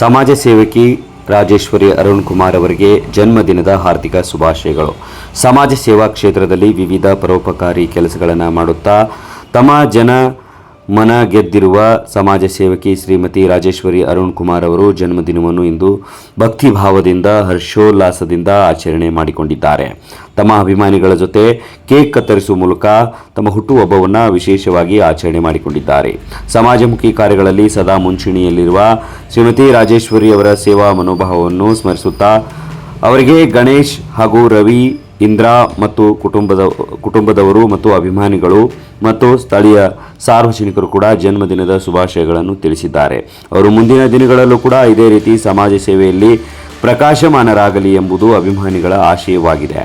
ಸಮಾಜ ಸೇವಕಿ ರಾಜೇಶ್ವರಿ ಅರುಣ್ ಕುಮಾರ್ ಅವರಿಗೆ ಜನ್ಮದಿನದ ಹಾರ್ದಿಕ ಶುಭಾಶಯಗಳು. ಸಮಾಜ ಸೇವಾ ಕ್ಷೇತ್ರದಲ್ಲಿ ವಿವಿಧ ಪರೋಪಕಾರಿ ಕೆಲಸಗಳನ್ನು ಮಾಡುತ್ತಾ ತಮ್ಮ ಜನ ಮನ ಗೆದ್ದಿರುವ ಸಮಾಜ ಸೇವಕಿ ಶ್ರೀಮತಿ ರಾಜೇಶ್ವರಿ ಅರುಣ್ ಕುಮಾರ್ ಅವರು ಜನ್ಮದಿನವನ್ನು ಇಂದು ಭಕ್ತಿಭಾವದಿಂದ, ಹರ್ಷೋಲ್ಲಾಸದಿಂದ ಆಚರಣೆ ಮಾಡಿಕೊಂಡಿದ್ದಾರೆ. ತಮ್ಮ ಅಭಿಮಾನಿಗಳ ಜೊತೆ ಕೇಕ್ ಕತ್ತರಿಸುವ ಮೂಲಕ ತಮ್ಮ ಹುಟ್ಟುಹಬ್ಬವನ್ನು ವಿಶೇಷವಾಗಿ ಆಚರಣೆ ಮಾಡಿಕೊಂಡಿದ್ದಾರೆ. ಸಮಾಜಮುಖಿ ಕಾರ್ಯಗಳಲ್ಲಿ ಸದಾ ಮುಂಚೂಣಿಯಲ್ಲಿರುವ ಶ್ರೀಮತಿ ರಾಜೇಶ್ವರಿ ಅವರ ಸೇವಾ ಮನೋಭಾವವನ್ನು ಸ್ಮರಿಸುತ್ತಾ, ಅವರಿಗೆ ಗಣೇಶ್ ಹಾಗೂ ರವಿ ಇಂದ್ರ ಮತ್ತು ಕುಟುಂಬದ, ಕುಟುಂಬದವರು ಮತ್ತು ಅಭಿಮಾನಿಗಳು ಮತ್ತು ಸ್ಥಳೀಯ ಸಾರ್ವಜನಿಕರು ಕೂಡ ಜನ್ಮದಿನದ ಶುಭಾಶಯಗಳನ್ನು ತಿಳಿಸಿದ್ದಾರೆ. ಅವರು ಮುಂದಿನ ದಿನಗಳಲ್ಲೂ ಕೂಡ ಇದೇ ರೀತಿ ಸಮಾಜ ಸೇವೆಯಲ್ಲಿ ಪ್ರಕಾಶಮಾನರಾಗಲಿ ಎಂಬುದು ಅಭಿಮಾನಿಗಳ ಆಶಯವಾಗಿದೆ.